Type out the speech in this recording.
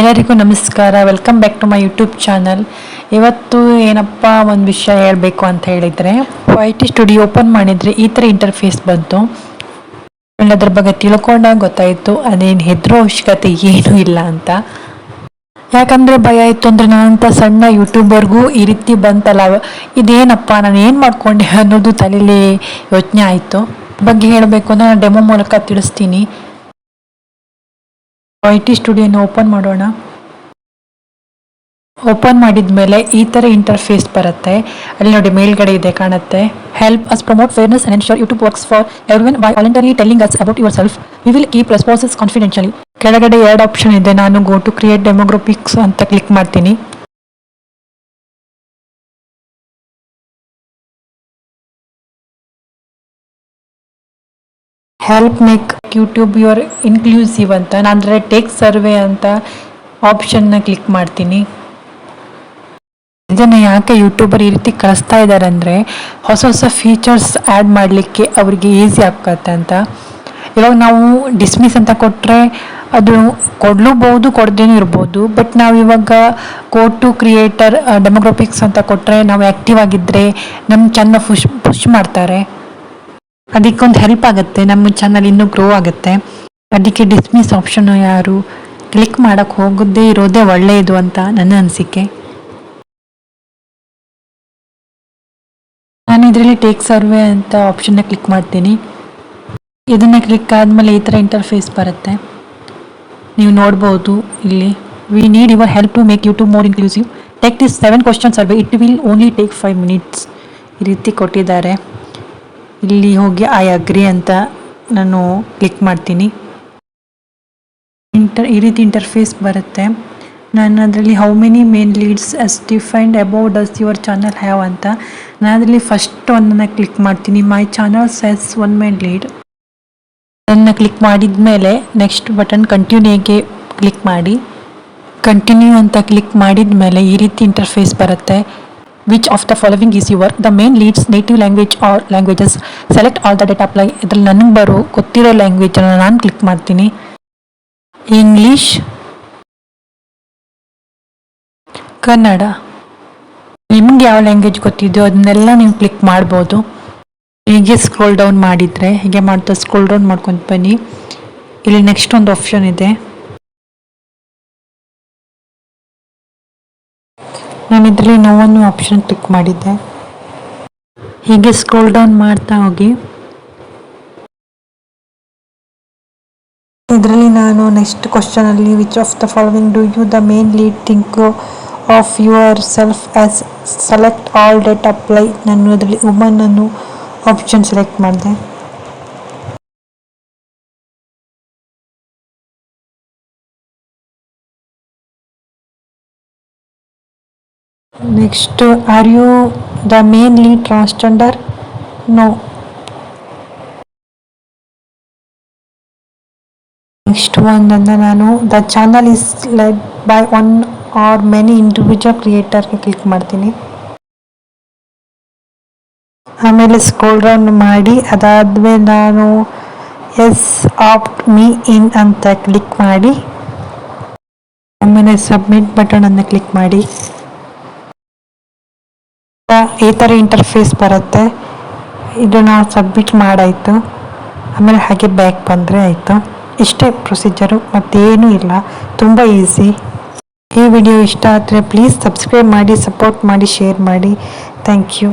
ಎಲ್ಲರಿಗೂ ನಮಸ್ಕಾರ. Welcome back to my YouTube channel ಇವತ್ತು ಏನಪ್ಪ ಒಂದು ವಿಷಯ ಹೇಳಬೇಕು ಅಂತ ಹೇಳಿದರೆ ವೈ ಟಿ ಸ್ಟುಡಿಯೋ ಓಪನ್ ಮಾಡಿದರೆ ಈ ಥರ ಇಂಟರ್ಫೇಸ್ ಬಂತು. ಅದ್ರ ಬಗ್ಗೆ ತಿಳ್ಕೊಂಡಾಗ ಗೊತ್ತಾಯಿತು, ಅದೇನು ಹೆದರೋ ಅವಶ್ಯಕತೆ ಏನೂ ಇಲ್ಲ ಅಂತ. ಯಾಕಂದರೆ ಭಯ ಇತ್ತು ಅಂದರೆ ನಾನಂತ ಸಣ್ಣ ಯೂಟ್ಯೂಬರ್ಗೂ ಈ ರೀತಿ ಬಂತಲ್ಲ, ಇದೇನಪ್ಪ ನಾನು ಏನು ಮಾಡಿಕೊಂಡೆ ಅನ್ನೋದು ತಲೆಯಲ್ಲಿ ಯೋಚನೆ ಆಯಿತು. ಬಗ್ಗೆ ಹೇಳಬೇಕು ಅಂದರೆ ನಾನು ಡೆಮೋ ಮೂಲಕ ತಿಳಿಸ್ತೀನಿ. ಐ ಟಿ ಸ್ಟುಡಿಯೋನ ಓಪನ್ ಮಾಡೋಣ. ಓಪನ್ ಮಾಡಿದ ಮೇಲೆ ಈ ಥರ ಇಂಟರ್ಫೇಸ್ ಬರುತ್ತೆ. ಅಲ್ಲಿ ನೋಡಿ ಮೇಲ್ಗಡೆ ಇದೆ ಕಾಣುತ್ತೆ. Help us promote fairness and ensure YouTube works for everyone by voluntary telling us about yourself we will keep responses confidentially ಕೆಳಗಡೆ ಎರಡು ಆಪ್ಷನ್ ಇದೆ. ನಾನು ಗೋ ಟು ಕ್ರಿಯೇಟ್ ಡೆಮೋಗ್ರಫಿಕ್ಸ್ ಅಂತ ಕ್ಲಿಕ್ ಮಾಡ್ತೀನಿ. Help make YouTube your inclusive ಅಂತ. ಅಂದರೆ take survey ಅಂತ ಆಪ್ಷನ್ನ click ಮಾಡ್ತೀನಿ. ಇದನ್ನು ಯಾಕೆ ಯೂಟ್ಯೂಬರ್ ಈ ರೀತಿ ಕಳಿಸ್ತಾ ಇದ್ದಾರೆ ಅಂದರೆ ಹೊಸ ಹೊಸ ಫೀಚರ್ಸ್ ಆ್ಯಡ್ ಮಾಡಲಿಕ್ಕೆ ಅವರಿಗೆ ಈಸಿ ಆಗ್ತತ್ತೆ ಅಂತ. ಇವಾಗ ನಾವು ಡಿಸ್ಮಿಸ್ ಅಂತ ಕೊಟ್ಟರೆ ಅದು ಕೊಡಲೂಬಹುದು, ಕೊಡ್ದೇನೂ ಇರ್ಬೋದು. ಬಟ್ ನಾವು ಇವಾಗ ಗೋ ಟು ಕ್ರಿಯೇಟರ್ ಡೆಮೋಗ್ರಫಿಕ್ಸ್ ಅಂತ ಕೊಟ್ಟರೆ ನಾವು ಆ್ಯಕ್ಟಿವ್ ಆಗಿದ್ದರೆ ನಮ್ಮ ಚೆಂದ ಫುಷ್ ಪುಷ್ ಮಾಡ್ತಾರೆ. ಅದಕ್ಕೊಂದು ಹೆಲ್ಪ್ ಆಗುತ್ತೆ, ನಮ್ಮ ಚಾನಲ್ ಇನ್ನೂ ಗ್ರೋ ಆಗುತ್ತೆ. ಅದಕ್ಕೆ ಡಿಸ್ಮಿಸ್ ಆಪ್ಷನ್ ಯಾರು? ಕ್ಲಿಕ್ ಮಾಡೋಕ್ಕೆ ಹೋಗೋದೇ ಇರೋದೇ ಒಳ್ಳೆಯದು ಅಂತ ನನ್ನ ಅನಿಸಿಕೆ. ನಾನು ಇದರಲ್ಲಿ ಟೇಕ್ ಸರ್ವೆ ಅಂತ ಆಪ್ಷನ್ನ ಕ್ಲಿಕ್ ಮಾಡ್ತೀನಿ. ಇದನ್ನು ಕ್ಲಿಕ್ ಆದಮೇಲೆ ಈ ಥರ ಇಂಟರ್ಫೇಸ್ ಬರುತ್ತೆ. ನೀವು ನೋಡ್ಬೋದು ಇಲ್ಲಿ. We need your help to make YouTube more inclusive take this seven question survey it will only take five minutes ಈ ರೀತಿ ಕೊಟ್ಟಿದ್ದಾರೆ. ಇಲ್ಲಿ ಹೋಗಿ ಐ ಅಗ್ರಿ ಅಂತ ನಾನು ಕ್ಲಿಕ್ ಮಾಡ್ತೀನಿ. ಇಂಟರ್ ಈ ರೀತಿ ಇಂಟರ್ಫೇಸ್ ಬರುತ್ತೆ. ನಾನು ಅದರಲ್ಲಿ how many main leads as defined above does your channel have ಅಂತ ನಾನು ಅದರಲ್ಲಿ ಫಸ್ಟ್ ಒಂದನ್ನು ಕ್ಲಿಕ್ ಮಾಡ್ತೀನಿ. My channel says one main lead ಅದನ್ನು ಕ್ಲಿಕ್ ಮಾಡಿದ ಮೇಲೆ ನೆಕ್ಸ್ಟ್ ಬಟನ್ ಕಂಟಿನ್ಯೂಗೆ ಕ್ಲಿಕ್ ಮಾಡಿ. ಕಂಟಿನ್ಯೂ ಅಂತ ಕ್ಲಿಕ್ ಮಾಡಿದ ಮೇಲೆ ಈ ರೀತಿ ಇಂಟರ್ಫೇಸ್ ಬರುತ್ತೆ. Which of the following is your the main leads native language or languages. Select all the data apply. ಇದ್ರಲ್ಲಿ ನನಗೆ ಬರೋ ಗೊತ್ತಿರೋ ಲ್ಯಾಂಗ್ವೇಜನ್ನು ನಾನು ಕ್ಲಿಕ್ ಮಾಡ್ತೀನಿ. ಇಂಗ್ಲೀಷ್ ಕನ್ನಡ ನಿಮ್ಗೆ ಯಾವ ಲ್ಯಾಂಗ್ವೇಜ್ ಗೊತ್ತಿದೆಯೋ ಅದನ್ನೆಲ್ಲ ನೀವು ಕ್ಲಿಕ್ ಮಾಡ್ಬೋದು. ಹೀಗೆ ಸ್ಕ್ರೋಲ್ ಡೌನ್ ಮಾಡಿದರೆ, ಹೀಗೆ ಮಾಡ್ತಾ ಸ್ಕ್ರೋಲ್ ಡೌನ್ ಮಾಡ್ಕೊಂಡು ಬನ್ನಿ. ಇಲ್ಲಿ ನೆಕ್ಸ್ಟ್ ಒಂದು ಆಪ್ಷನ್ ಇದೆ. ನಾನು ಇದರಲ್ಲಿ ನೋವನ್ನು ಆಪ್ಷನ್ ಕ್ಲಿಕ್ ಮಾಡಿದ್ದೆ. ಹೀಗೆ ಸ್ಕ್ರೋಲ್ ಡೌನ್ ಮಾಡ್ತಾ ಹೋಗಿ. ಇದರಲ್ಲಿ ನಾನು next ಕ್ವಶನಲ್ಲಿ which of the following do you the main lead think of yourself as select all that apply ನಾನು ಅದರಲ್ಲಿ ವುಮನ್ ಅನ್ನು ಆಪ್ಷನ್ ಸೆಲೆಕ್ಟ್ ಮಾಡಿದೆ. Next are you the main lead transgender no next ಒಂದನ್ನು ನಾನು the channel is led by one or many individual ಕ್ರಿಯೇಟರ್ಗೆ click ಮಾಡ್ತೀನಿ. ಆಮೇಲೆ scroll down ಮಾಡಿ. ಅದಾದ್ಮೇಲೆ ನಾನು ಎಸ್ ಆಪ್ಟ್ ಮೀ ಇನ್ ಅಂತ ಕ್ಲಿಕ್ ಮಾಡಿ. ಆಮೇಲೆ ಸಬ್ಮಿಟ್ ಬಟನ್ ಅನ್ನು ಕ್ಲಿಕ್ ಮಾಡಿ. ಈ ಥರ ಇಂಟರ್ಫೇಸ್ ಬರುತ್ತೆ. ಇದು ನಾವು ಸಬ್ಮಿಟ್ ಮಾಡಾಯಿತು. ಆಮೇಲೆ ಹಾಗೆ ಬ್ಯಾಕ್ ಬಂದರೆ ಆಯಿತು. ಇಷ್ಟೇ ಪ್ರೊಸೀಜರು ಮತ್ತೇನೂ ಇಲ್ಲ. ತುಂಬ ಈಸಿ ಈ ವಿಡಿಯೋ ಇಷ್ಟ ಆದರೆ ಪ್ಲೀಸ್ ಸಬ್ಸ್ಕ್ರೈಬ್ ಮಾಡಿ ಸಪೋರ್ಟ್ ಮಾಡಿ ಶೇರ್ ಮಾಡಿ. Thank you